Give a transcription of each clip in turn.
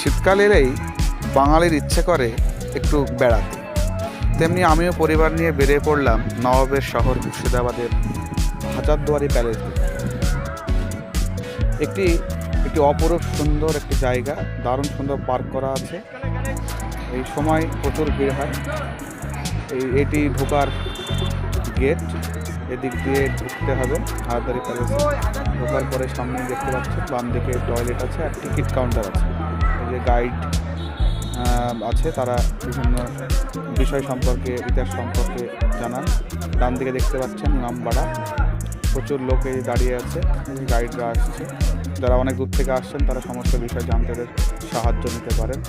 শীতকাল এলেই বাঙালির ইচ্ছে করে একটু বেড়াতে। তেমনি আমিও পরিবার নিয়ে বেরিয়ে পড়লাম নবাবের শহর মুর্শিদাবাদের হাজারদুয়ারি প্যালেস একটি একটি অপরূপ সুন্দর একটি জায়গা, দারুণ সুন্দর পার্ক করা আছে। এই সময় প্রচুর ভিড় হয়। এই, এটি ঢোকার গেট, এদিক দিয়ে ঢুকতে হবে হাজারদুয়ারি প্যালেসে। ঢোকার পরে সামনে দেখতে পাচ্ছি বাম দিকে টয়লেট আছে আর টিকিট কাউন্টার আছে। যে গাইড আছে, তারা বিভিন্ন বিষয় সম্পর্কে, ইতিহাস সম্পর্কে জানান। ডান দিকে দেখতে পাচ্ছেন ইমামবাড়া। প্রচুর লোক দাঁড়িয়ে আছে গাইডরা আসছে। যারা অনেক দূর থেকে আসছেন, তারা সমস্ত বিষয় জানতে সাহায্য নিতে পারেন।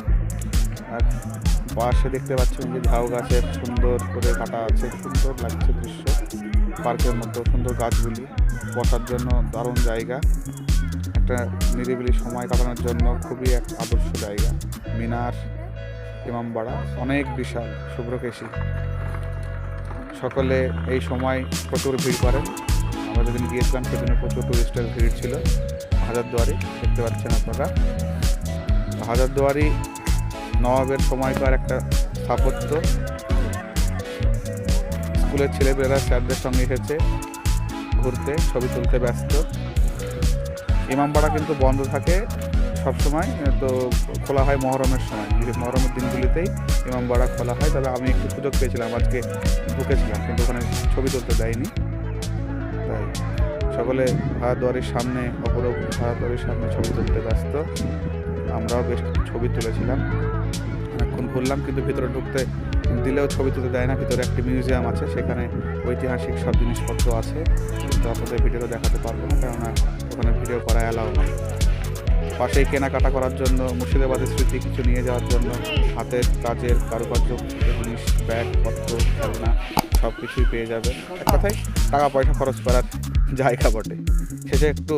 আর পাশে দেখতে পাচ্ছেন যে ঝাউ গাছের সুন্দর করে কাটা আছে, সুন্দর লাগছে দৃশ্য। পার্কের মধ্যে সুন্দর গাছগুলি, বসার জন্য দারুণ জায়গা। একটা নিরিবিলি সময় কাটানোর জন্য খুবই এক আদর্শ জায়গা। মিনার, ইমামবাড়া, অনেক বিশাল শুভ্রকেশী। সকলে এই সময় প্রচুর ভিড় করেন। আমরা যেদিন গিয়েছিলাম সেদিনে প্রচুর টুরিস্টের ভিড় ছিল। হাজারদুয়ারি, দেখতে পাচ্ছেন আপনারা। হাজারদুয়ারি নবাবের সময়কার একটা স্থাপত্য। স্কুলের ছেলেমেয়েরা স্যারদের সঙ্গে এসেছে ঘুরতে, ছবি তুলতে ব্যস্ত। ইমামবাড়া কিন্তু বন্ধ থাকে সবসময়, তো খোলা হয় মহরমের সময়। মহরমের দিনগুলিতেই ইমামবাড়া খোলা হয় তবে আমি একটু সুযোগ পেয়েছিলাম, আজকে ঢুকেছিলাম, কিন্তু ওখানে ছবি তুলতে দেয়নি। তাই সকলে ভাড়াদুয়ারির সামনে, অপরূপ ভাড়াদুয়ারির সামনে ছবি তুলতে ব্যস্ত। আমরাও বেশ ছবি তুলেছিলাম। অনেকক্ষণ ঘুরলাম, কিন্তু ভিতরে ঢুকতে দিলেও ছবি তুলতে দেয় না। ভিতরে একটি মিউজিয়াম আছে, সেখানে ঐতিহাসিক সব জিনিসপত্র আছে। কিন্তু আপনাদের ভিডিও দেখাতে পারব না, কেননা ওখানে ভিডিও করা অ্যালাউ না পাশেই কেনাকাটা করার জন্য, মুর্শিদাবাদের স্মৃতি কিছু নিয়ে যাওয়ার জন্য, হাতের কাজের কারুকার্য, জিনিস, ব্যাগ, পত্র, খেলনা সব কিছুই পেয়ে যাবে। এক কথায় টাকা পয়সা খরচ করার জায়গা বটে। শেষে একটু